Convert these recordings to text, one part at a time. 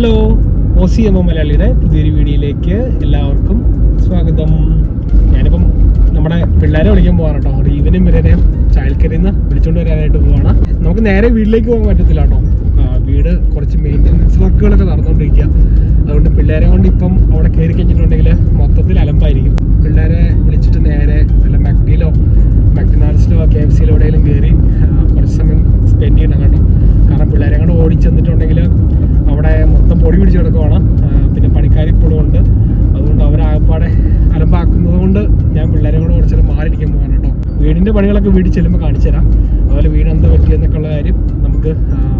Hello O C M മലയാളിയുടെ പുതിയൊരു വീഡിയോയിലേക്ക് എല്ലാവർക്കും സ്വാഗതം. ഞാനിപ്പം നമ്മുടെ പിള്ളേരെ വിളിക്കാൻ പോകാൻ കേട്ടോ. റീവനും ചായൽ ചായൽക്കരിയിൽ നിന്ന് വിളിച്ചുകൊണ്ട് വരാനായിട്ട് പോവാണ്. നമുക്ക് നേരെ വീട്ടിലേക്ക് പോകാൻ പറ്റത്തില്ല കേട്ടോ. വീട് കുറച്ച് മെയിന്റനൻസ് വർക്കുകളൊക്കെ നടന്നുകൊണ്ടിരിക്കുക അതുകൊണ്ട് പിള്ളേരെ കൊണ്ട് ഇപ്പം അവിടെ കയറി കഴിഞ്ഞിട്ടുണ്ടെങ്കിൽ മൊത്തത്തിൽ അലമ്പായിരിക്കും. പിള്ളേരെ വിളിച്ചിട്ട് നേരെ വല്ല മക്ഡിയിലോ മക്ഡിനാൾസിലോ കെ എഫ് സിയിലോ എവിടെയെങ്കിലും കയറി കുറച്ച് സമയം സ്പെൻഡ് ചെയ്യണം കേട്ടോ. കാരണം പിള്ളേരെ കൊണ്ട് ഓടിച്ചെന്നിട്ടുണ്ടെങ്കിൽ അവിടെ മൊത്തം പൊടി പിടിച്ച് കിടക്കുവാണ് പിന്നെ പണിക്കാർ ഇപ്പോഴും ഉണ്ട് അതുകൊണ്ട് അവരാകപ്പാടെ അലമ്പാക്കുന്നത് കൊണ്ട് ഞാൻ പിള്ളേരെ കൂടെ കുറച്ചേരം മാറിയിരിക്കാൻ പോകാൻ കേട്ടോ വീടിന്റെ പണികളൊക്കെ വീട് ചെല്ലുമ്പോൾ കാണിച്ചുതരാം അതുപോലെ വീട് എന്ത് പറ്റിയെന്നൊക്കെ ഉള്ള കാര്യം നമുക്ക്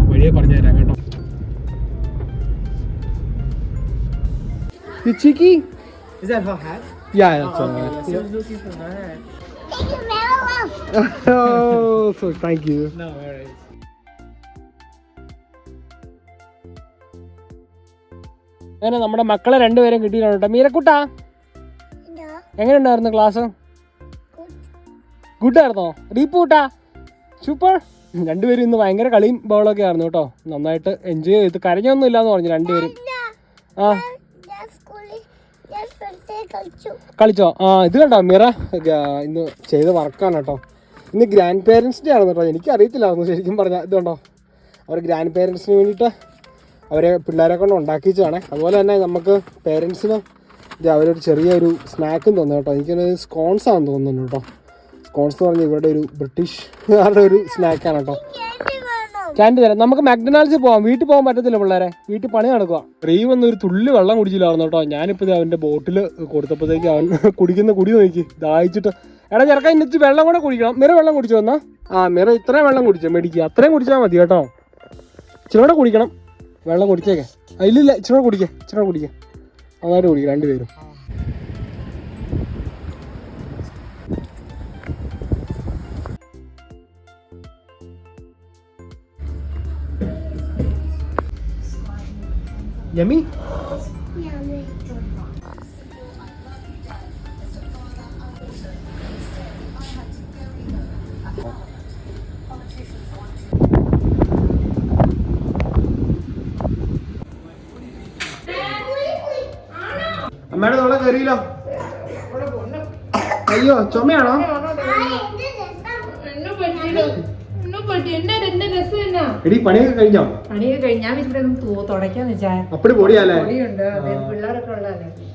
വഴിയെ പറഞ്ഞു തരാം കേട്ടോ ചിക്കി Is that her hat? Yeah, that's all right. She was looking for my hat. oh, so thank you. No, alright. അങ്ങനെ നമ്മുടെ മക്കളെ രണ്ടുപേരും കിട്ടിയിട്ടുണ്ട് മീരക്കുട്ടാ എങ്ങനെയുണ്ടായിരുന്നു ക്ലാസ് ഗുഡ് ഗുഡായിരുന്നോ റീപ്പൂട്ടാ സൂപ്പർ രണ്ടുപേരും ഇന്ന് ഭയങ്കര കളിയും ബോളൊക്കെ ആയിരുന്നു കേട്ടോ. നന്നായിട്ട് എൻജോയ് ചെയ്ത്. കരഞ്ഞൊന്നും ഇല്ലാന്ന് പറഞ്ഞു രണ്ടുപേരും. ആ. കളിച്ചോ. ആ ഇത് കണ്ടോ? മിറ ഇന്ന് ചെയ്ത വർക്കാണ് കേട്ടോ. ഇന്ന് ഗ്രാൻഡ് പേരൻസിന്റെ ആണെന്ന് ആണ് കേട്ടോ. എനിക്ക് അറിയത്തില്ലായിരുന്നു ശരിക്കും പറഞ്ഞാൽ ഇത് കണ്ടോ അവർ ഗ്രാൻഡ് പേരൻസിന് വേണ്ടിയിട്ട് അവരെ പിള്ളേരെ കൊണ്ട് ഉണ്ടാക്കിച്ചതാണ്. അതുപോലെ തന്നെ നമുക്ക് പേരൻസിന് അവരൊരു ചെറിയൊരു സ്നാക്കും തന്നു കേട്ടോ. എനിക്കൊരു സ്കോൺസ് ആണെന്ന് തോന്നുന്നു കേട്ടോ. സ്കോൺസ് എന്ന് പറഞ്ഞാൽ ഇവരുടെ ഒരു ബ്രിട്ടീഷുകാരുടെ ഒരു സ്നാക്കാണ് കേട്ടോ. ക്യാൻഡ് തരാം. നമുക്ക് മക്ഡൊണാൾഡ്സ് പോവാം. വീട്ടിൽ പോകാൻ പറ്റത്തില്ല പിള്ളേരെ. വീട്ടിൽ പണി നടക്കുക റീവ് വന്ന് ഒരു തുള്ളി വെള്ളം കുടിച്ചില്ലായിരുന്നു കേട്ടോ. ഞാനിപ്പോൾ അവന്റെ ബോട്ടിൽ കൊടുത്തപ്പോഴത്തേക്ക് അവൻ കുടിക്കുന്ന കുടി നോക്കി. ദാഹിച്ചിട്ട് എടാ ചെറുക്കാൻ ഇന്നിച്ച് വെള്ളം കൂടെ കുടിക്കണം. മിറ വെള്ളം കുടിച്ചു വന്നാ ആ മിറ ഇത്രയും വെള്ളം കുടിച്ചോ. മേടിക്കുക അത്രയും കുടിച്ചാൽ മതി കേട്ടോ. കൂടെ കുടിക്കണം. വെള്ളം കുടിച്ചേക്കെ. ആ, ഇല്ലില്ല ഇച്ചിരി കൂടെ കുടിക്കേ ഇച്ചിരി കൂടെ കുടിക്കേ. നന്നായിട്ട് കുടിക്കുക രണ്ടുപേരും. യമി? അമ്മയുടെ തോളെ കയറിയില്ലോ അയ്യോ ചുമയാണോ? എടി പണിയൊക്കെ കഴിഞ്ഞോ? പണിയൊക്കെ കഴിഞ്ഞാ വെച്ചാ അപ്പടി പൊടിയാലേ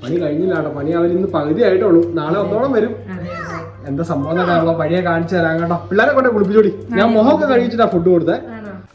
പണി കഴിഞ്ഞില്ല കേട്ടോ. പണി അവർ ഇന്ന് പകുതി ആയിട്ടുള്ളൂ. നാളെ ഒന്നോളം വരും. എന്താ സംഭവം വഴിയെ കാണിച്ചു തരാം കേട്ടോ. പിള്ളേരെ കൊണ്ട് കുളിപ്പിച്ചോടി. ഞാൻ മുഖമൊക്കെ കഴിച്ചിട്ടാ ഫുഡ് കൊടുത്തേ.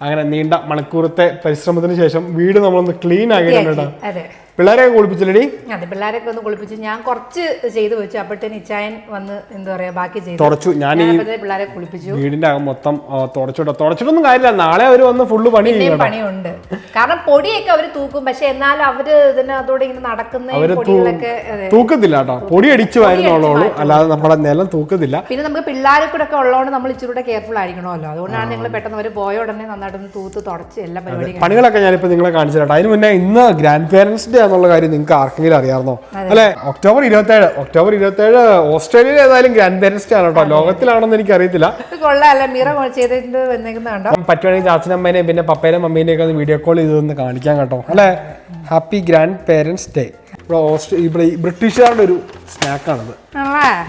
അങ്ങനെ നീണ്ട മണിക്കൂറത്തെ പരിശ്രമത്തിന് ശേഷം വീട് നമ്മളൊന്ന് ക്ലീൻ ആക്കിയിട്ടുണ്ട് കേട്ടോ. അതെ. പിള്ളേരെ കുളിപ്പിച്ചില്ലടി? അതെ പിള്ളേരൊക്കെ ഒന്ന് കുളിപ്പിച്ച്. ഞാൻ കുറച്ച് ചെയ്തു വെച്ചു. അപ്പോഴത്തേന് ഇച്ചായൻ വന്ന് എന്താ പറയാ ബാക്കി ചെയ്തു. തുടച്ചു. ഞാൻ ഈ പിള്ളേരെ കുളിപ്പിച്ചു. വീടിന്റെ അകം മൊത്തം തുടച്ചിട്ടോ തുടച്ചിട്ടൊന്നും കാര്യമില്ല. നാളെ അവർ വന്ന് ഫുള്ള് പണി പണിയുണ്ട്. കാരണം പൊടിയൊക്കെ അവർ തൂക്കും. പക്ഷെ എന്നാലും അവർ ഇതിനകത്തോടെ ഇങ്ങനെ നടക്കുന്ന പൊടികളൊക്കെ തൂക്കത്തില്ല കേട്ടോ. പൊടി അടിച്ചു വരുന്നുള്ളൂ അല്ലാതെ നമ്മുടെ നിലം തൂക്കത്തില്ല. പിന്നെ നമുക്ക് പിള്ളേരെ കൂടെ ഒക്കെ ഉള്ളതുകൊണ്ട് നമ്മൾ ഇച്ചിരി കൂടെ കെയർഫുൾ ആയിരിക്കണമല്ലോ. അതുകൊണ്ടാണ് നിങ്ങൾ പെട്ടെന്ന് അവർ പോയ ഉടനെ നന്നായിട്ടൊന്ന് തൂത്ത് തുടച്ച് എല്ലാ പരിപാടിയും പണികളൊക്കെ ഞാനിപ്പോ നിങ്ങളെ കാണിച്ചു കേട്ടോ അതിന് മുന്നേ ഇന്ന് ഗ്രാൻഡ് പേരൻസ് ഡേ എന്നുള്ള കാര്യം നിങ്ങൾക്ക് ആർക്കെങ്കിലും അറിയാമായിരുന്നോ അല്ലെ? ഒക്ടോബർ ഇരുപത്തി ഏഴ് ഒക്ടോബർ ഇരുപത്തി ഏഴ് ഓസ്ട്രേലിയയിൽ ഏതായാലും ഗ്രാൻഡ് പേരൻസ് ഡേ ആണ് കേട്ടോ. ലോകത്തിലാണെന്ന് എനിക്ക് അറിയത്തില്ല പറ്റുവാണെങ്കിൽ ചാച്ചനമ്മേനെയും പിന്നെ പപ്പേനും മമ്മീനെയൊക്കെ ഒന്ന് വീഡിയോ കോൾ ചെയ്തൊന്ന് കാണിക്കാൻ കേട്ടോ. അല്ലെ? ഹാപ്പി ഗ്രാൻഡ് പേരൻസ് ഡേ ഇവിടെ ഓസ്ട്രേ ഇവിടെ ബ്രിട്ടീഷുകാരുടെ ഒരു സ്നാക്കാണിത്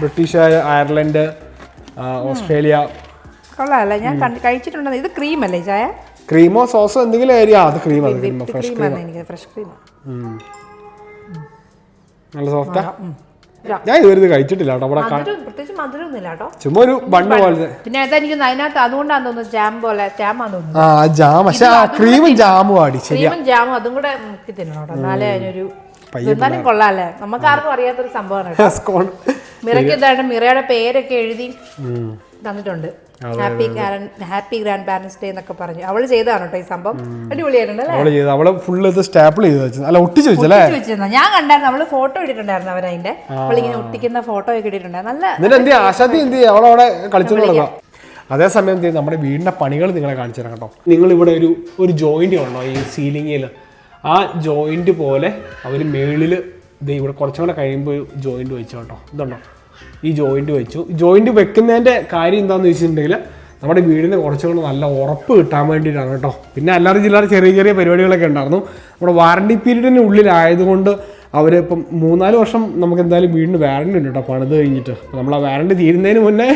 ബ്രിട്ടീഷുകാർ അയർലൻഡ് ഓസ്ട്രേലിയ. അല്ലേ ഞാൻ കഴിച്ചിട്ടുണ്ടെന്ന്. ഇത് ക്രീം അല്ലേ ചായ? ക്രീമോ സോസോ എന്തെങ്കിലും ഏരിയ അത് ക്രീം അത് ക്രീം ഫ്രഷ് ക്രീമാണ് എനിക്ക് ഫ്രഷ് ക്രീം നല്ല സോഫ്റ്റാ ഞാൻ ഇതുവരെ ഇത് കഴിച്ചിട്ടില്ല കേട്ടോ അവിടെ പ്രത്യേകിച്ച് മധുരമൊന്നുമില്ല കേട്ടോ. ചുമ്മാ ഒരു ബണ്ണ് പോലത്തെ പിന്നെ അതെനിക്ക് അതിനകത്ത് അതുകൊണ്ടാന്ന് തോന്നുന്നു ജാം പോലെ ജാമാന്ന് തോന്നുന്നു. ആ ജാം പക്ഷെ ആ ക്രീമും ജാമും ആടി ശരിയാ. ക്രീമും ജാമും അതും കൂടെ മുക്കി തിന്നണം കേട്ടോ. എന്നാലേ അതിനൊരു എന്നാലും കൊള്ളാല്ലേ? നമുക്ക് ആർക്കും അറിയാത്തൊരു സംഭവമാണ് മിറയ്ക്ക് എന്താണ് മിറയുടെ പേരൊക്കെ എഴുതി തന്നിട്ടുണ്ട്. Happy happy grandparents day എന്നൊക്കെ പറഞ്ഞു. അവൾ ചെയ്തതാണ് കേട്ടോ ഈ സംഭവം. അടിപൊളിയായിട്ടുണ്ട് അവൾ ചെയ്ത് അവൾ ഫുള്ള് ഇത് സ്റ്റാപ്പിൾ ചെയ്ത് വെച്ചു അല്ല ഒട്ടിച്ച് വെച്ചല്ലേ വെച്ചിരുന്നു. ഞാൻ കണ്ടായിരുന്നു അവൾ ഫോട്ടോ ഇട്ടിട്ടുണ്ടായിരുന്നു അവരതിന്റെ അവളിങ്ങനെ ഒട്ടിക്കുന്ന ഫോട്ടോ ഒക്കെ ഇട്ടിട്ടുണ്ടായിരുന്നു നല്ല എന്നിട്ട് എന്ത് അവളവിടെ കളിച്ചു തുടങ്ങാം അതേസമയം നമ്മുടെ വീടിന്റെ പണികൾ നിങ്ങളെ കാണിച്ചു തരാം കേട്ടോ നിങ്ങൾ ഇവിടെ ഒരു ഒരു ജോയിന്റ് ഉണ്ടോ ഈ സീലിങ്ങിൽ ആ ജോയിന്റ് പോലെ അവർ മേളിൽ ഇത് ഇവിടെ കുറച്ചും കൂടെ കഴിയുമ്പോൾ ജോയിന്റ് വെച്ചു കേട്ടോ ഇതുണ്ടോ? ഈ ജോയിന്റ് വെച്ചു. ജോയിന്റ് വെക്കുന്നതിന്റെ കാര്യം എന്താണെന്ന് വെച്ചിട്ടുണ്ടെങ്കിൽ നമ്മുടെ വീടിന് കുറച്ചുകൂടി നല്ല ഉറപ്പ് കിട്ടാൻ വേണ്ടിയിട്ടാണ് കേട്ടോ. പിന്നെ അല്ലാതെ ചില്ലറ ചെറിയ ചെറിയ പരിപാടികളൊക്കെ ഉണ്ടായിരുന്നു. നമ്മുടെ വാറണ്ടി പീരീഡിന് ഉള്ളിലായതുകൊണ്ട് അവർ ഇപ്പം മൂന്നാൽ വർഷം നമുക്ക് എന്തായാലും വീടിന് വാറണ്ടി ഉണ്ട് കേട്ടോ. പണിത് കഴിഞ്ഞിട്ട്. അപ്പോൾ നമ്മൾ ആ വാറണ്ടി തീരുന്നതിന് മുന്നേ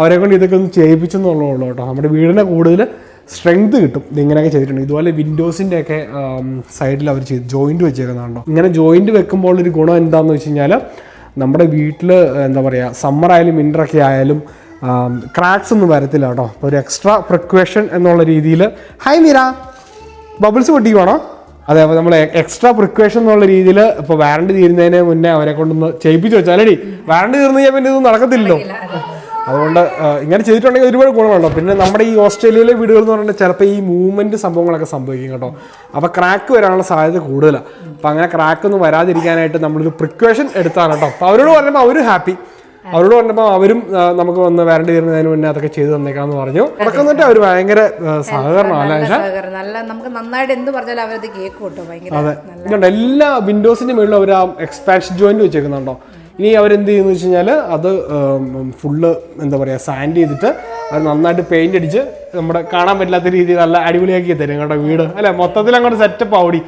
അവരെ കൊണ്ട് ഇതൊക്കെ ഒന്ന് ചെയ്യിപ്പിച്ചെന്നുള്ളൂ കേട്ടോ. നമ്മുടെ വീടിനെ കൂടുതൽ സ്ട്രെങ്ത് കിട്ടും. ഇങ്ങനെയൊക്കെ ചെയ്തിട്ടുണ്ട്. ഇതുപോലെ വിൻഡോസിന്റെ ഒക്കെ സൈഡിൽ അവർ ചെയ്ത് ജോയിന്റ് വെച്ചേക്കുന്നതാണോ ഇങ്ങനെ ജോയിന്റ് വെക്കുമ്പോൾ ഒരു ഗുണം എന്താണെന്ന് വെച്ച് കഴിഞ്ഞാൽ നമ്മുടെ വീട്ടിൽ എന്താ പറയുക സമ്മർ ആയാലും വിന്ററൊക്കെ ആയാലും ക്രാക്സ് ഒന്നും വരത്തില്ല കേട്ടോ. ഒരു എക്സ്ട്രാ പ്രിക്വേഷൻ എന്നുള്ള രീതിയിൽ ഹായ് മീര. ബബിൾസ് പൊട്ടിക്കുവാണോ? അതെ അപ്പോൾ നമ്മൾ എക്സ്ട്രാ പ്രിക്വേഷൻ എന്നുള്ള രീതിയിൽ ഇപ്പോൾ വാറണ്ടി തീരുന്നതിന് മുന്നേ അവരെ കൊണ്ടൊന്ന് ചെയ്യിപ്പിച്ച് വെച്ചാലേ വാറണ്ടി തീർന്നു കഴിഞ്ഞാൽ പിന്നെ ഇതൊന്നും നടക്കത്തില്ലല്ലോ. അതുകൊണ്ട് ഇങ്ങനെ ചെയ്തിട്ടുണ്ടെങ്കിൽ ഒരുപാട് ഗുണമുണ്ടോ പിന്നെ നമ്മുടെ ഈ ഓസ്ട്രേലിയയിലെ വീടുകൾ എന്ന് പറഞ്ഞാൽ ചിലപ്പോൾ ഈ മൂവ്മെന്റ് സംഭവങ്ങളൊക്കെ സംഭവിക്കും കേട്ടോ. അപ്പോൾ ക്രാക്ക് വരാനുള്ള സാധ്യത കൂടുതലാണ് അപ്പോൾ അങ്ങനെ ക്രാക്ക് ഒന്നും വരാതിരിക്കാനായിട്ട് നമ്മളൊരു പ്രിക്വേഷൻ എടുത്താണ് കേട്ടോ. അപ്പോൾ അവരോട് പറഞ്ഞപ്പോൾ അവരും ഹാപ്പി അവരോട് പറഞ്ഞപ്പോൾ അവരും നമുക്ക് വന്ന് വാറണ്ടി തീരുന്നതിന് മുന്നേ അതൊക്കെ ചെയ്തു തന്നേക്കാന്ന് പറഞ്ഞു. അതൊക്കെ എന്നിട്ട് അവർ ഭയങ്കര സഹകരണമാണ്. നല്ല നമുക്ക് നന്നായിട്ട് എന്ത് പറഞ്ഞാലും അവരത് കേക്ക് കേട്ടോ അതെ. എല്ലാ വിൻഡോസിന്റെ മുകളിൽ അവർ ആ എക്സ്പാൻഷൻ ജോയിന്റ് വെച്ചേക്കുന്നുണ്ടോ. ഇനി അവരെന്ത് ചെയ്യുന്നു വെച്ച് കഴിഞ്ഞാൽ അത് ഫുള്ള് എന്താ പറയുക സാൻഡ് ചെയ്തിട്ട് അത് നന്നായിട്ട് പെയിന്റ് അടിച്ച് നമ്മുടെ കാണാൻ പറ്റാത്ത രീതിയിൽ നല്ല അടിപൊളിയാക്കി തരും കേട്ടോ വീട്. അല്ലെ? മൊത്തത്തിൽ അങ്ങോട്ട് സെറ്റപ്പ് ആവടി.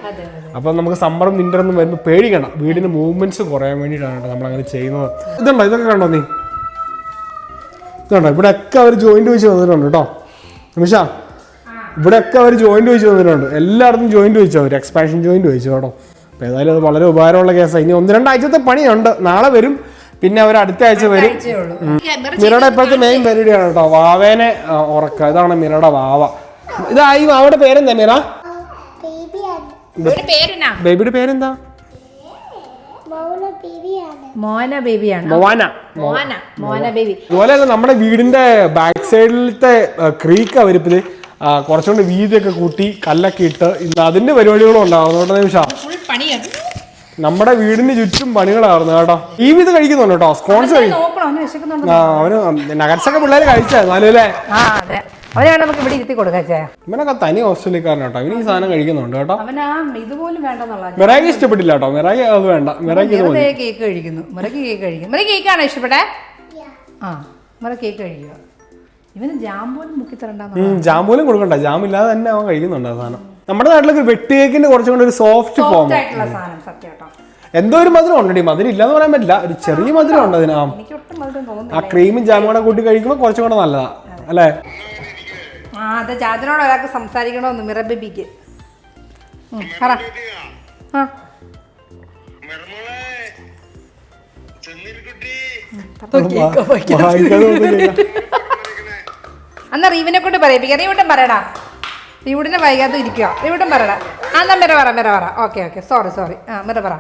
അപ്പൊ നമുക്ക് സമ്മറും ഒന്നും വരുമ്പോൾ പേടിക്കണം വീടിന് മൂവ്മെന്റ്സ് കുറയാൻ വേണ്ടിയിട്ടാണ് കേട്ടോ നമ്മൾ അങ്ങനെ ചെയ്യുന്നത്. ഇതുണ്ടോ? ഇതൊക്കെ കണ്ടോ നീ? ഇതുണ്ടോ? ഇവിടെ ഒക്കെ അവർ ജോയിന്റ് വെച്ച് വന്നിട്ടുണ്ട് കേട്ടോ. നിമിഷ ഇവിടെ ഒക്കെ അവർ ജോയിന്റ് വെച്ച് വന്നിട്ടുണ്ട് എല്ലായിടത്തും ജോയിന്റ് വെച്ചു അവർ എക്സ്പാൻഷൻ ജോയിന്റ് വെച്ചു കേട്ടോ. അപ്പോൾ ഏതായാലും അത് വളരെ ഉപകാരമുള്ള കേസാണ് ഇനി ഒന്ന് രണ്ടാഴ്ചത്തെ പണിയുണ്ട്. നാളെ വരും. പിന്നെ അവർ അടുത്ത ആഴ്ച വരും. മിറയുടെ ഇപ്പോഴത്തെ മെയിൻ പരിപാടിയാണ് കേട്ടോ. വാവേനെ ഉറക്കുക ഇതാണ് മിറയുടെ വാവ. ഇതായി വാവയുടെ പേരെന്താ മിറ? ബേബിയുടെ പേരെന്താ? മോന ബേബിയാണ്. മൊവാന. മോന മോന ബേബി. അതുപോലെ നമ്മുടെ വീടിന്റെ ബാക്ക് സൈഡിലത്തെ ക്രീക്ക് അവരിപ്പത് കുറച്ചുകൊണ്ട് വീതിയൊക്കെ കൂട്ടി കല്ലൊക്കെ ഇട്ട് ഇന്ന് അതിന്റെ പരിപാടികളും ഉണ്ടാവും. അതുകൊണ്ട് നിമിഷം പണിയാണ് നമ്മുടെ വീടിന് ചുറ്റും പണികളായിരുന്നു കേട്ടോ. ഈ ഇത് കഴിക്കുന്നുണ്ട് കേട്ടോ. സ്കോൺസ് കഴിക്കും. നോക്കണം അവന് വിശക്കുന്നുണ്ട്? ആ അവന് നഗറ്റ്സ് ഒക്കെ പിള്ളേർ കഴിച്ചാ അല്ലേ? ആ അതെ. അവനാണ് നമുക്ക് ഇവിടെ ഇരുത്തി കൊടുക്കാച്ചേ ഇവനൊക്കെ തനി ഓസ്ട്രേലിയക്കാരൻ കേട്ടോ. ഇവന് ഈ സാധനം കഴിക്കുന്നുണ്ട് കേട്ടോ. ഇതുപോലും ഇഷ്ടപ്പെട്ടില്ല കേട്ടോ. അത് വേണ്ട. കേക്ക് കഴിക്കുന്നു. മുറക്ക് കേക്ക് കഴിക്കുന്നു. മുറ കേക്കാണോ ഇഷ്ടപ്പെട്ടെ? ആ മുറ കേക്ക് കഴിക്കുക. ഇവന് ജാം പോലും മുക്കി ജാം പോലും കൊടുക്കണ്ട. ജാം ഇല്ലാതെ തന്നെ അവൻ കഴിക്കുന്നുണ്ട് ആ സാധനം. നമ്മുടെ നാട്ടിലൊക്കെ വെട്ടുകേക്കിന്റെ കുറച്ചും കൂടി ഒരു സോഫ്റ്റ് ഫോം ആയിട്ടുള്ള സാധനം സത്യം കേട്ടോ. എന്തോ ഒരു മധുരം ഉണ്ടടി മധുരം ഇല്ലാന്ന് പറയാൻ പറ്റില്ല. ഒരു ചെറിയ മധുരം ഉണ്ട് അതിന്. ആ ക്രീമും ജാമും കൂടെ കൂട്ടി കഴിക്കുമ്പോൾ കുറച്ചും കൂടെ നല്ലതാ. അല്ലേ? ആ അതെ ചാച്ചനോട് ഒരാൾക്ക് സംസാരിക്കണമെന്ന് മിറ ബേബിക്ക്. പറ. ആ. റീവിനെ കൊണ്ട് പറയിപ്പിക്കാം. റീവിട്ടും പറയടാ. റീവിട്ടിനെ വൈകാതെ ഇരിക്കുക ഇവിടെ പറട ആ എന്നാ മിറ പറ മിറ പറ. ഓക്കെ ഓക്കെ സോറി സോറി ആ മിറ പറ.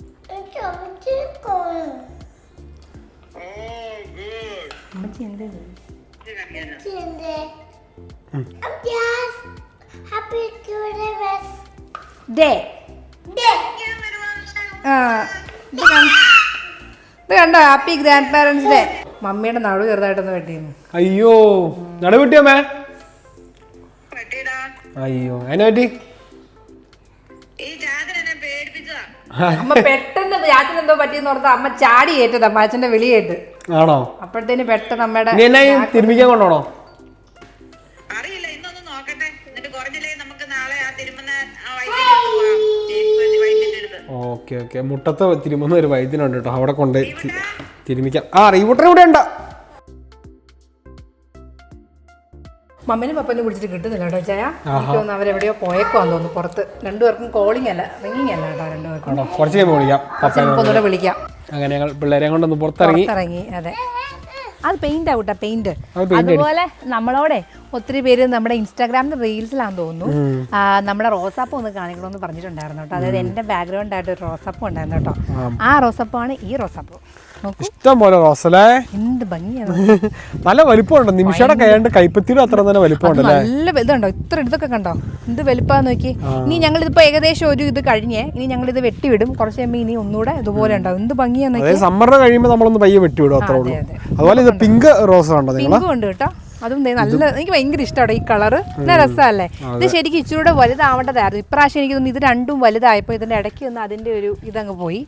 ഇത് കണ്ട- ഹാപ്പി ഗ്രാൻഡ് പാരൻസ് ഡേ മമ്മിയുടെ നടു ചെറുതായിട്ടൊന്ന് വെട്ടിയിരുന്നു. അയ്യോ നടവിട്ടിയമ്മേ അയ്യോ അതിനെ പറ്റി അമ്മ പെട്ടെന്ന് ചാച്ചൻ എന്തോ പറ്റിയെന്ന് ഓർത്ത അമ്മ ചാടി ഏറ്റത് അമ്മ അച്ഛന്റെ വിളി കേട്ട് ആണോ? അപ്പോഴത്തേന് പെട്ടെന്ന് അമ്മയുടെ തിരുമിക്കാൻ കൊണ്ടോണോ അറിയില്ല ഇന്നൊന്ന് നോക്കട്ടെ. എന്നിട്ട് കുറഞ്ഞില്ലേ നമുക്ക് നാളെ ആ തിരുമന്ന ഓക്കെ ഓക്കെ. മുട്ടത്ത് തിരുമുന്ന ഒരു വൈദ്യനുണ്ട് കേട്ടോ അവിടെ കൊണ്ട് തിരുമിക്കാം. ആ റീവൂട്ടർ ഇവിടെ ഉണ്ടോ? മമ്മീനും പപ്പനും വിളിച്ചിട്ട് കിട്ടുന്നില്ല കേട്ടോ ചായ എനിക്ക് തോന്നുന്നു അവരെവിടെയോ പോയേക്കുവാന്ന് തോന്നുന്നു പുറത്ത്. രണ്ടുപേർക്കും കോളിംഗ് അല്ല റിങ്ങിങ് അല്ല കേട്ടോ രണ്ടുപേർക്കും. കുറച്ച് കഴിയുമ്പോൾ വിളിക്കാം. ഒന്നുകൂടെ വിളിക്കാം. അങ്ങനെ ഞങ്ങൾ പിള്ളേരെ കൊണ്ടൊന്ന് പുറത്തിറങ്ങി. ഇറങ്ങി അതെ. അത് പെയിന്റ് ആവട്ടെ പെയിന്റ് അതുപോലെ നമ്മളോടെ ഒത്തിരി പേര് നമ്മുടെ ഇൻസ്റ്റാഗ്രാമിൽ റീൽസിലാന്ന് തോന്നുന്നു. നമ്മുടെ റോസാപ്പ് ഒന്ന് കാണിക്കണമെന്ന് പറഞ്ഞിട്ടുണ്ടായിരുന്നു കേട്ടോ. അതായത് എന്റെ ബാക്ക്ഗ്രൗണ്ട് ആയിട്ട് ഒരു റോസാപ്പ് ഉണ്ടായിരുന്നു കേട്ടോ. ആ. റോസാപ്പാണ് ഈ റോസാപ്പ്. ഇഷ്ടം പോലെ റോസലേ? എന്ത് ഭംഗിയാണ് നല്ല വലിപ്പമുണ്ടോ. നിമിഷയുടെ കൈയാണ്ട് കൈപ്പത്തിയുടെ അത്ര തന്നെ വലിപ്പമുണ്ട് അല്ലേ? നല്ല ഇതുണ്ടോ? ഇത്ര ഇതൊക്കെ കണ്ടോ? എന്ത് വലിപ്പാന്ന് നോക്കി. ഇനി ഞങ്ങൾ ഇതിപ്പോ ഏകദേശം ഒരു ഇത് കഴിഞ്ഞേ. ഇനി ഞങ്ങൾ ഇത് വെട്ടിവിടും. കുറച്ച് കഴിയുമ്പോൾ ഇനി ഒന്നുകൂടെ ഇതുപോലെ ഉണ്ടാവും. എന്ത് ഭംഗിയാന്ന് സമ്മറിന് കഴിയുമ്പോൾ നമ്മളൊന്ന് പയ്യെ വെട്ടിവിടും അത്രേ ഉള്ളൂ. അതുപോലെ ഇത് പിങ്ക് റോസ് ഉണ്ടോ നിങ്ങൾ പിങ്കും ഉണ്ട് കേട്ടോ. അതും നല്ല എനിക്ക് ഭയങ്കര ഇഷ്ടമാണ് ഈ കളർ നല്ല രസമല്ലേ? ഇത് ശരിക്കും ഇച്ചിരൂടെ വലുതാവേണ്ടതായിരുന്നു. ഇപ്രാവശ്യം എനിക്ക് തോന്നുന്നു ഇത് രണ്ടും വലുതായപ്പോ ഇതിന്റെ ഇടയ്ക്ക് ഒന്ന് അതിന്റെ ഒരു ഇതങ്ങ് പോയി.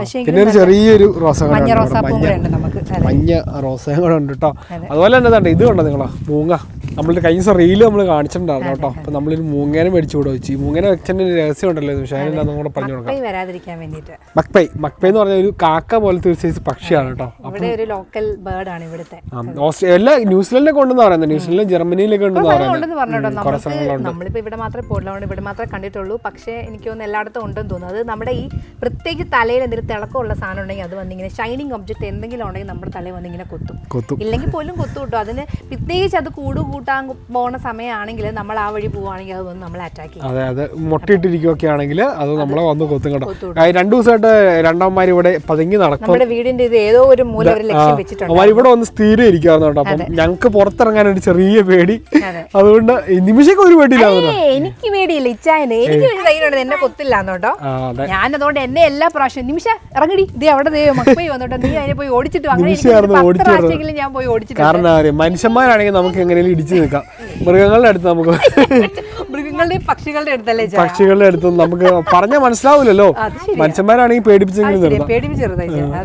പക്ഷേ ചെറിയൊരു മഞ്ഞ കൂടെ ഉണ്ട് നമുക്ക് മഞ്ഞ റോസയും കൂടെ ഉണ്ട് കേട്ടോ അതുപോലെ തന്നെ ഇത് കണ്ടോ നിങ്ങളാ? മൂങ്ങ നമ്മളുടെ കഴിഞ്ഞ ദിവസം റീൽ നമ്മൾ കാണിച്ചിട്ടുണ്ടായിരുന്നു കേട്ടോ. അപ്പൊ നമ്മളൊരു മൂങ്ങേനെ മേടിച്ചു കൂടെ വെച്ചു മൂങ്ങേനെ വെച്ചതിന്റെ രഹസ്യം ഉണ്ടല്ലോ നിമിഷം കൂടെ പറഞ്ഞു കൊടുക്കാം. വരാതിരിക്കാൻ വേണ്ടിയിട്ട്. മക്പൈ. മക്പൈ എന്ന് പറഞ്ഞ ഒരു കാക്ക പോലത്തെ ഒരു സൈസ് പക്ഷിയാണ് കേട്ടോ. ഒരു ലോക്കൽ ബേർഡ് ആണ് ഇവിടുത്തെ. ഓസ്ട്രേലിയ ന്യൂസിലൻഡിലൊക്കെ ഉണ്ടെന്ന് പറയുന്നത് ന്യൂസിലൻഡ് ജർമ്മനിയിലൊക്കെ ഉണ്ടെന്ന് പറയുന്നത് നമ്മളിപ്പോ ഇവിടെ മാത്രമേ പോയിട്ടുള്ളൂ. ഇവിടെ മാത്രമേ കണ്ടിട്ടുള്ളൂ. പക്ഷേ എനിക്ക് തോന്നുന്നു എല്ലായിടത്തും ഉണ്ടെന്ന് തോന്നുന്നു. അത് നമ്മുടെ ഈ പ്രത്യേകിച്ച് തലയിൽ എന്തെങ്കിലും തിളക്കമുള്ള സാധനം ഉണ്ടെങ്കിൽ അത് വന്നിങ്ങനെ ഷൈനിങ് ഒബ്ജക്റ്റ് എന്തെങ്കിലും ഉണ്ടെങ്കിൽ നമ്മുടെ തലയിൽ വന്നിങ്ങനെ കൊത്തും. കൊത്തും. ഇല്ലെങ്കിൽ പോലും കൊത്തു കിട്ടും. അതിന് പ്രത്യേകിച്ച് അത് കൂട് കൂട്ടാൻ പോണ സമയമാണെങ്കിൽ നമ്മൾ ആ വഴി പോവുകയാണെങ്കിൽ അത് നമ്മൾ നമ്മളെ അറ്റാക്ക് ചെയ്യും. അതെ അതെ. മുട്ടയിട്ടിരിക്കുകയൊക്കെ ആണെങ്കിൽ അത്. നമ്മളെ വന്ന് കൊത്തും കേട്ടോ. രണ്ടു ദിവസമായിട്ട് രണ്ടാമമാർ ഇവിടെ പതുങ്ങി നടക്കും. നമ്മുടെ വീടിന്റെ ഇത് ഏതോ ഒരു മൂല ഒരു ലക്ഷ്യം വെച്ചിട്ടുണ്ട്. അവർ ഇവിടെ വന്ന് സ്ഥിരം ഇരിക്കാറുണ്ട് കേട്ടോ. അപ്പം ഞങ്ങൾക്ക് പുറത്തിറങ്ങാൻ ഒരു ചെറിയ പേടി. അതുകൊണ്ട് ഈ നിമിഷമൊക്കെ ഒരു പേടിയില്ല എനിക്ക് പേടിയില്ല ഇച്ചായന്. എനിക്ക് ഒരു ധൈര്യമുണ്ട് എന്നെ കൊത്തില്ല കേട്ടോ. ഞാൻ അതുകൊണ്ട് എന്നെ എല്ലാ പ്രാവശ്യം നിമിഷ ഇറങ്ങടി. ഇത് അവിടെ ദേ മക്കളി വന്നോട്ടോ. നീ അതിനെ പോയി ഓടിച്ചിട്ട്. അങ്ങനെ ഞാൻ പോയി ഓടിച്ചിട്ട് കാരണം മനുഷ്യന്മാരാണെങ്കിൽ നമുക്ക് എങ്ങനെയും ഇടിച്ചു നിൽക്കാം. മൃഗങ്ങളുടെ അടുത്ത് നമുക്ക് മൃഗങ്ങളുടെയും പക്ഷികളുടെ അടുത്തല്ലേ? പക്ഷികളുടെ അടുത്ത് നമുക്ക് പറഞ്ഞാൽ മനസ്സിലാവില്ലല്ലോ. മനുഷ്യന്മാരാണെങ്കിൽ പേടിപ്പിച്ചെങ്കിലും നിർത്താം.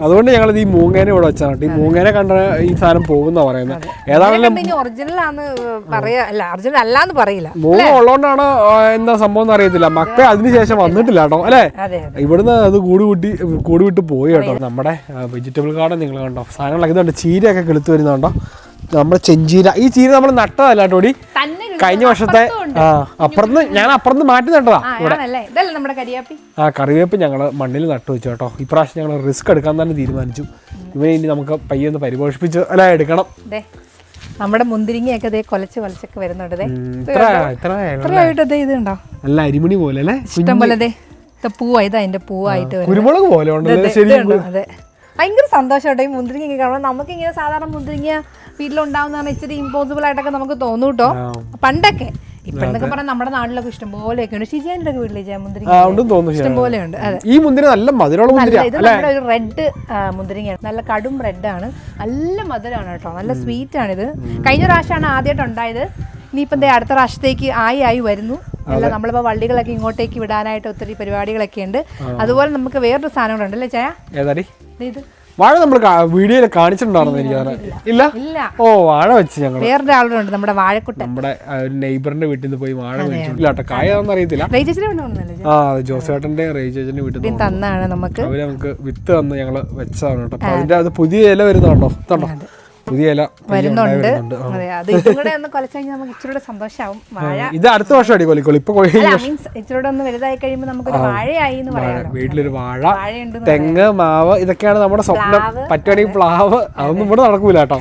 അതുകൊണ്ട് ഞങ്ങൾ ഈ മൂങ്ങേനെ ഇവിടെ വെച്ചാണ് ഈ മൂങ്ങേനെ കണ്ട ഈ സാധനം പോകുന്ന പറയുന്നത്. ഏതാണെങ്കിലും ഒറിജിനൽ ആന്ന് പറയാ. അല്ല ഒറിജിനൽ അല്ലാന്ന് പറയില്ല. മൂങ്ങ ഉള്ളതുകൊണ്ടാണ് എന്താ സംഭവം എന്ന് അറിയത്തില്ല. മക്ക അതിനുശേഷം വന്നിട്ടില്ല കേട്ടോ. അല്ലേ? ഇവിടുന്ന് അത് കൂടി കൂട്ടി കൂട് വിട്ട് പോയി കേട്ടോ. നമ്മുടെ വെജിറ്റബിൾ ഗാർഡൻ നിങ്ങൾ കണ്ടോ? സാധനങ്ങളൊക്കെ ഇതുണ്ട്. ചീരയൊക്കെ കെളുത്തു വരുന്നുണ്ടോ? നമ്മുടെ ചെഞ്ചീര ഈ ചീര നമ്മൾ നട്ടതല്ല കേട്ടോടി തന്നെ കഴിഞ്ഞ വർഷത്തെ അപ്പുറത്തും ഞാൻ അപ്പുറത്ത് മാറ്റി നട്ടതാ കരിയാപ്പി? ആ കറിവേപ്പ് ഞങ്ങൾ മണ്ണിൽ നട്ടു വെച്ചു കേട്ടോ. ഇപ്രാവശ്യം ഞങ്ങൾ റിസ്ക് എടുക്കാൻ തന്നെ തീരുമാനിച്ചു. ഇവനെ ഇനി നമുക്ക് പയ്യെ ഒന്ന് പരിപോഷിപ്പിച്ച് അല്ല എടുക്കണം. നമ്മുടെ മുന്തിരിങ്ങയൊക്കെ ദേ കൊലച്ച് കൊലച്ചൊക്കെ വരുന്നുണ്ട് ദേ. ഇത്ര ഇത്ര ഇത്രയായിട്ട് ദേ ഇത് ഉണ്ടോ നല്ല അരിമണി പോലെ അല്ലേ? ഇഷ്ടം പോലെ പൂവാ ഇതാ അതിന്റെ പൂവായിട്ട് കുരുമുളക് പോലെ ഭയങ്കര സന്തോഷം കേട്ടോ ഈ മുന്തിരിങ്ങ കാണുമ്പോൾ നമുക്ക് ഇങ്ങനെ സാധാരണ മുന്തിരിങ്ങ വീട്ടിലുണ്ടാവുന്ന ഇച്ചിരി ഇമ്പോസിബിൾ ആയിട്ടൊക്കെ നമുക്ക് തോന്നും കേട്ടോ പണ്ടൊക്കെ. ഇപ്പൊ പറഞ്ഞ നമ്മുടെ നാട്ടിലൊക്കെ ഇഷ്ടം പോലെയൊക്കെ ഉണ്ട് ഷിജാന്റെ ഒക്കെ വീട്ടിൽ തോന്നുന്നു ഇഷ്ടം പോലെ ഉണ്ട് ഈ മുന്തിരി നല്ല മധുരമുള്ള മുന്തിരി ഇത് നമ്മുടെ ഒരു റെഡ് മുന്തിരിങ്ങയാണ്. നല്ല കടും റെഡ് ആണ്. നല്ല മധുരമാണ് കേട്ടോ നല്ല സ്വീറ്റ് ആണ് ഇത് കഴിഞ്ഞ പ്രാവശ്യമാണ് ആദ്യമായിട്ട് ഉണ്ടായത്. ഇനിയിപ്പം ദേ അടുത്ത പ്രാവശ്യത്തേക്ക് ആയി ആയി വരുന്നു. അല്ല നമ്മളിപ്പോൾ വള്ളികളൊക്കെ ഇങ്ങോട്ടേക്ക് വിടാനായിട്ട് ഒത്തിരി പരിപാടികളൊക്കെ ഉണ്ട് അതുപോലെ നമുക്ക് വേറൊരു സാധനം കൂടെ ഉണ്ടല്ലേ ചായ? ഇത്. വാഴ നമ്മൾ വീഡിയോയിൽ കാണിച്ചിട്ടുണ്ടായിരുന്നു എനിക്ക് ഇല്ല ഇല്ല. ഓ വാഴ വെച്ച് ഞങ്ങൾ ഉണ്ട് നമ്മുടെ വാഴക്കുട്ട നമ്മുടെ നെയ്ബറിന്റെ വീട്ടിൽ നിന്ന് പോയി വാഴ മേടിച്ചു. ഇല്ല കേട്ടോ കായാന്ന് അറിയത്തില്ല ആ ജോസേട്ടന്റെ റേജേജന്റെ വീട്ടിൽ നിന്ന് തന്നാണ് നമുക്ക്. അവർ നമുക്ക് വിത്ത് തന്ന് ഞങ്ങൾ വെച്ചതാണ് കേട്ടോ അപ്പൊ അതിന്റെ അത് പുതിയ ഇല വരുന്നുണ്ടോ ഇതുണ്ടോ പുതിയ ഇല വരുന്നുണ്ട്. അതെ അത് ഇതും കൂടെ ഒന്ന് കൊലച്ചു കഴിഞ്ഞാൽ നമുക്ക് വാഴ. ഇത് അടുത്ത വർഷം അടി കൊലിക്കോളി ഇപ്പൊ മീൻസ് ഇച്ചിരി ഒന്ന് വലുതായി കഴിയുമ്പോൾ നമുക്കൊരു വാഴയായി എന്ന് പറയാം വീട്ടിലൊരു വാഴ തെങ്ങ് മാവ് ഇതൊക്കെയാണ് നമ്മുടെ സ്വപ്നം. പറ്റുവാണെങ്കിൽ പ്ലാവ്. അതൊന്നും ഇവിടെ നടക്കൂല കേട്ടോ.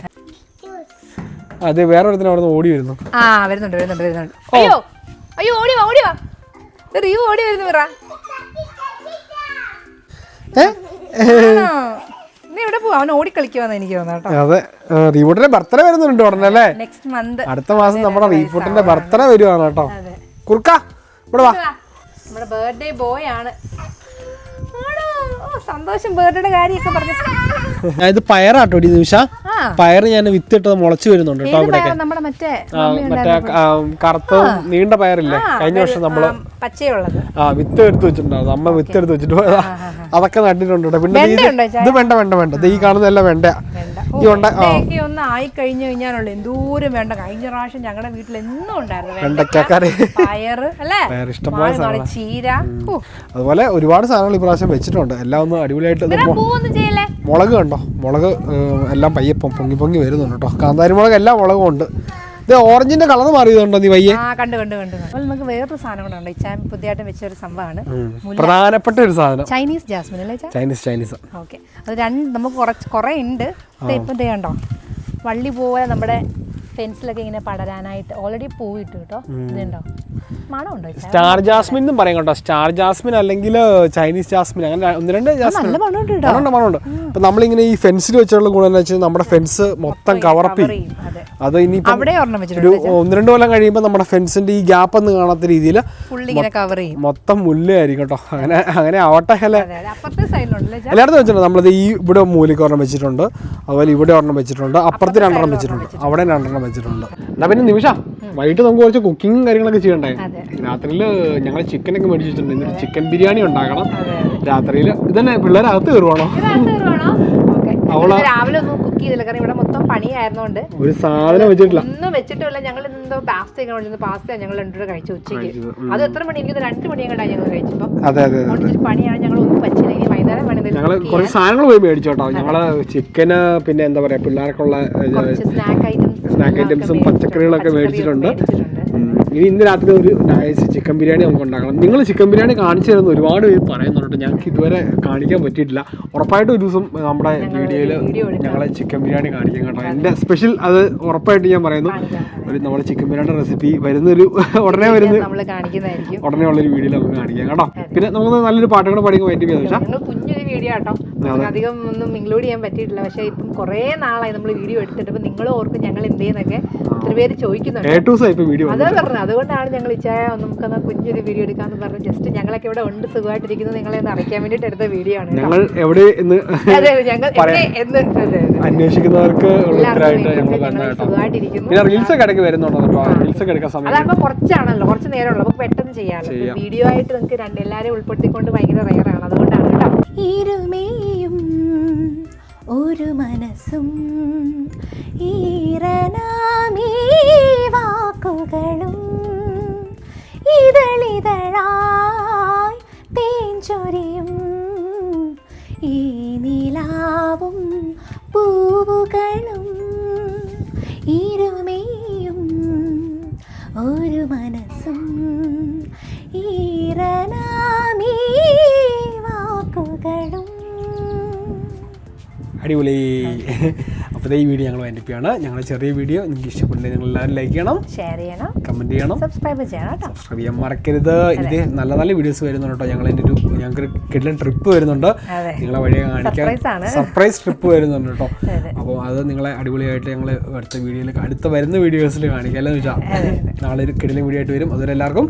അതെ വേറെ ഒരുത്തിന് അവിടെ ഓടി വരുന്നു. ആ വരുന്നുണ്ട് വരുന്നുണ്ട് വരുന്നുണ്ട്. അയ്യോ അയ്യോ ഓടി വാ ഓടി വാ. ഇത് ഓടി വരുന്നു പറ. കളിക്കുവാന്ന് എനിക്ക് തോന്നുന്നു അതെ റീവൂട്ടിന്റെ ബർത്ത്ഡേ വരുന്നുണ്ട് ഉടനെ അല്ലേ? നെക്സ്റ്റ് മന്ത് അടുത്ത മാസം നമ്മുടെ റീഫൂട്ടിന്റെ ബർത്ത്ഡേ വരുവാണ് കേട്ടോ. കുറുക്ക ഇവിടെ വാ. നമ്മുടെ ബർത്ത്ഡേ ബോയ് ആണ്. സന്തോഷം ബർത്ത്ഡേയുടെ കാര്യമൊക്കെ പറഞ്ഞു. ഇത് പയറാട്ടോ ഒരു നിമിഷ. പയർ ഞാൻ വിത്തിട്ടത് മുളച്ചു വരുന്നുണ്ട് കേട്ടോ മറ്റേ കറുത്ത നീണ്ട പയറില്ലേ? കഴിഞ്ഞ വർഷം നമ്മൾ ആ, വിത്ത് എടുത്ത് വെച്ചിട്ടുണ്ടായിരുന്നു അമ്മ വിത്ത് എടുത്ത് വെച്ചിട്ട് പോയതാ. അതൊക്കെ നട്ടിട്ടുണ്ട് പിന്നെ ഇത് വേണ്ട വേണ്ട വേണ്ട. ഈ കാണുന്നതല്ല വേണ്ട ഒന്ന് ആയി കഴിഞ്ഞു കഴിഞ്ഞാലുള്ള എന്തോരം വേണ്ട. കഴിഞ്ഞ പ്രാവശ്യം ഞങ്ങളുടെ വീട്ടിൽ എന്നും ഉണ്ടായിരുന്നു. പയറ് അല്ലേ? ചീര. അതുപോലെ ഒരുപാട് സാധനങ്ങൾ ഈ പ്രാവശ്യം വെച്ചിട്ടുണ്ട്. എല്ലാം ഒന്ന് അടിപൊളിയായിട്ട് മുളക് കണ്ടോ? മുളക് എല്ലാം പയ്യെ പൊങ്ങി പൊങ്ങി വരുന്നുണ്ട് കേട്ടോ. കാന്താരി മുളക് എല്ലാ മുളകും ഉണ്ട്. ഇത് ഓറഞ്ചിന്റെ കളർ മാറിയതുണ്ടോ നീ വയ്യേ? ആ കണ്ടു കണ്ടു കണ്ടു. അപ്പോൾ നമുക്ക് വേറൊരു സാധനം കൂടെ ഉണ്ട്. ഇച്ചാൻ പുതിയതായിട്ട് വെച്ച ഒരു സംഭവമാണ്. പ്രധാനപ്പെട്ട ഒരു സാധനം. ചൈനീസ് ജാസ്മിൻ അല്ലേ ചാ? Chinese Chinese. ഓക്കെ. അത് രണ്ട് നമുക്ക് കുറച്ച് കുറേ ഉണ്ട്. ദേ ഇപ്പം ദേ കണ്ടോ? വള്ളി പോലെ നമ്മുടെ ഫെൻസിലൊക്കെ ഇങ്ങനെ പടരാനായിട്ട് ഓൾറെഡി പൂവിട്ടു കേട്ടോ. ഇതുണ്ടോ? സ്റ്റാർ ജാസ്മിൻ എന്നും പറയാം കേട്ടോ. സ്റ്റാർ ജാസ്മിൻ അല്ലെങ്കിൽ ചൈനീസ് ജാസ്മിൻ. അങ്ങനെ ഒന്ന് രണ്ട് ജാസ്മിൻ നല്ല മണമുണ്ട് മണമുണ്ട് അപ്പൊ നമ്മളിങ്ങനെ ഈ ഫെൻസിൽ വെച്ചുള്ള ഗുണം എന്ന് വെച്ചാൽ നമ്മുടെ ഫെൻസ് മൊത്തം കവറപ്പ് ചെയ്യും. അതെ. അത് ഇനി ഒരു വെച്ചിട്ടുണ്ട് ഒന്ന് രണ്ട് കൊല്ലം കഴിയുമ്പോൾ നമ്മുടെ ഫെൻസിന്റെ ഈ ഗ്യാപ്പ് ഒന്നും കാണാത്ത രീതിയിൽ ഫുള്ളി കവർ ചെയ്യും. മൊത്തം മുല്ലായിരിക്കും കേട്ടോ. അങ്ങനെ അങ്ങനെ ആവട്ടെ അല്ലെ? അതെ അതെ. അപ്പുറത്തെ സൈഡിലുണ്ടല്ലേ ചാ? എല്ലായിടത്തും വെച്ചിട്ടുണ്ട്. നമ്മളത് ഈ ഇവിടെ മൂലയ്ക്ക് ഒരെണ്ണം വെച്ചിട്ടുണ്ട്. അതുപോലെ ഇവിടെ ഒരെണ്ണം വെച്ചിട്ടുണ്ട്. അപ്പുറത്ത് രണ്ടെണ്ണം വെച്ചിട്ടുണ്ട്. അവിടെ രണ്ടെണ്ണം വെച്ചിട്ടുണ്ട്. എന്നാ പിന്നെ നിമിഷ വൈകിട്ട് നമുക്ക് കുറച്ച് കുക്കിങ്ങും കാര്യങ്ങളൊക്കെ ചെയ്യണ്ടേ? അതെ. രാത്രിയിൽ ഞങ്ങൾ ചിക്കൻ ഒക്കെ മേടിച്ച് വെച്ചിട്ടുണ്ട്. ചിക്കൻ ബിരിയാണി ഉണ്ടാക്കണം. രാത്രിയിൽ ഇതന്നെ പിള്ളേർ അകത്ത് കയറുവാണോ? അവൾ രാവിലെ ഒന്നും കുക്ക് ചെയ്തില്ല. കാരണം ഇവിടെ മൊത്തം പണിയായിരുന്നോണ്ട്. ഒരു സാധനം വെച്ചിട്ടില്ല. ഒന്നും വെച്ചിട്ടില്ല ഞങ്ങൾ എന്തോ പാസ്ത ഒക്കെ പാസ്ത ഞങ്ങൾ രണ്ടുപേരും കഴിച്ചു ഉച്ചയ്ക്ക്. അത് എത്ര മണി? എനിക്ക് രണ്ട് മണിയും കണ്ടായി ഞങ്ങൾ കഴിച്ചപ്പം പണിയാണ്. ഞങ്ങൾ ഒന്നും പറ്റില്ല ഇനി വൈകുന്നേരം വേണം ഞങ്ങൾ കുറച്ച്. സാധനങ്ങൾ പോയി മേടിച്ചോട്ടോ. ഞങ്ങൾ ചിക്കന് പിന്നെ എന്താ പറയാ പിള്ളേർക്കുള്ള സ്നാക്ക് ഐറ്റംസ് സ്നാക്ക് ഐറ്റംസും പച്ചക്കറികളൊക്കെ മേടിച്ചിട്ടുണ്ട്. ഇനി ഇന്ന് രാത്രി ഒരു ഡയസ് ചിക്കൻ ബിരിയാണി നമുക്ക് ഉണ്ടാക്കണം. നിങ്ങൾ ചിക്കൻ ബിരിയാണി കാണിച്ചു തരുന്ന ഒരുപാട് പേര് പറയുന്നുണ്ട്. ഞങ്ങൾക്ക് ഇതുവരെ കാണിക്കാൻ പറ്റിയിട്ടില്ല. ഉറപ്പായിട്ടും ഒരു ദിവസം നമ്മുടെ വീഡിയോയിൽ ഞങ്ങളെ ചിക്കൻ ബിരിയാണി കാണിക്കാൻ കേട്ടോ. എന്റെ സ്പെഷ്യൽ അത് ഉറപ്പായിട്ട് ഞാൻ പറയുന്നു. ഒരു നമ്മുടെ ചിക്കൻ ബിരിയാണിയുടെ റെസിപ്പി വരുന്നൊരു ഉടനെ വരുന്ന ഉടനെ ഉള്ളൊരു വീഡിയോ നമുക്ക് കാണിക്കാം കേട്ടോ. പിന്നെ നമുക്ക് നല്ലൊരു പാട്ടുകൾ പാടിയൊക്കെ ഞങ്ങൾ കുഞ്ഞൊരു വീഡിയോ കേട്ടോ അധികം ഒന്നും ഇൻക്ലൂഡ് ചെയ്യാൻ പറ്റിയിട്ടില്ല. പക്ഷേ ഇപ്പം കുറേ നാളായി നമ്മൾ വീഡിയോ എടുത്തിട്ട്. ഇപ്പം നിങ്ങൾ ഓർക്കും ഞങ്ങൾ എന്ത് ചെയ്യുന്നൊക്കെ ഒത്തിരി പേര് ചോദിക്കുന്നുണ്ട്. അതാ പറഞ്ഞത്. അതുകൊണ്ടാണ് ഞങ്ങൾ ഇച്ചായ നമുക്കെന്നാ കുഞ്ഞൊരു വീഡിയോ എടുക്കാന്ന് പറഞ്ഞ് ജസ്റ്റ് ഞങ്ങളൊക്കെ ഇവിടെ ഉണ്ട് സുഖമായിട്ടിരിക്കുന്നത് നിങ്ങളെ ഒന്ന് അറിയിക്കാൻ വേണ്ടിയിട്ട് എടുത്ത വീഡിയോ ആണ് ഞങ്ങൾ എവിടെ എന്ന് ഞങ്ങൾ അന്വേഷിക്കുന്നവർക്ക് സുഖമായിട്ടിരിക്കുന്നു. ഇടയ്ക്ക് വരുന്നുണ്ടോ റീൽസ് ഒക്കെ എടുക്കാൻ സമയം അതാകുമ്പോൾ കുറച്ചാണല്ലോ. കുറച്ച് നേരമുള്ളൂ. അപ്പോൾ പെട്ടെന്ന് ചെയ്യാമല്ലോ വീഡിയോ ആയിട്ട് നിങ്ങൾക്ക് രണ്ട് എല്ലാവരെയും ഉൾപ്പെടുത്തിക്കൊണ്ട് ഭയങ്കര റയറാണ് അതുകൊണ്ടാണ് കേട്ടോ. ഇരുമേയും ഒരു മനസ്സും ഈറനാമീ വാക്കുകളും ഇതളിതളായി തേഞ്ചൊരിയും മനസ്സും ഈറനാമീ വാക്കുകളും. അടിപൊളി. അപ്പോൾ ഈ വീഡിയോ ഞങ്ങൾ വൈൻഡിപ്പിയാണ് ഞങ്ങളുടെ ചെറിയ വീഡിയോ നിങ്ങൾക്ക് ഇഷ്ടപ്പെട്ടില്ലെങ്കിൽ നിങ്ങൾ എല്ലാവരും ലൈക്ക് ചെയ്യണം ഷെയർ ചെയ്യണം കമന്റ് ചെയ്യണം. സബ്സ്ക്രൈബ് ചെയ്യണം കേട്ടോ. സബ്സ്ക്രൈബ് ചെയ്യാൻ മറക്കരുത്. ഇത് നല്ല നല്ല വീഡിയോസ് വരുന്നുണ്ട് കേട്ടോ. ഞങ്ങൾ ഒരു ഞങ്ങൾക്ക് കിടലൻ ട്രിപ്പ് വരുന്നുണ്ട്. നിങ്ങളെ വഴി കാണിക്കാൻ സർപ്രൈസ് ആണ്. സർപ്രൈസ് ട്രിപ്പ് വരുന്നുണ്ട് കേട്ടോ. അപ്പോൾ അത് നിങ്ങളെ അടിപൊളിയായിട്ട് ഞങ്ങൾ അടുത്ത വീഡിയോയിൽ അടുത്ത വരുന്ന വീഡിയോസിൽ കാണിക്കാം അല്ലെന്ന് വെച്ചാൽ നാളെ ഒരു കിടലൻ വീഡിയോ ആയിട്ട് വരും. അതുവരെ എല്ലാവർക്കും.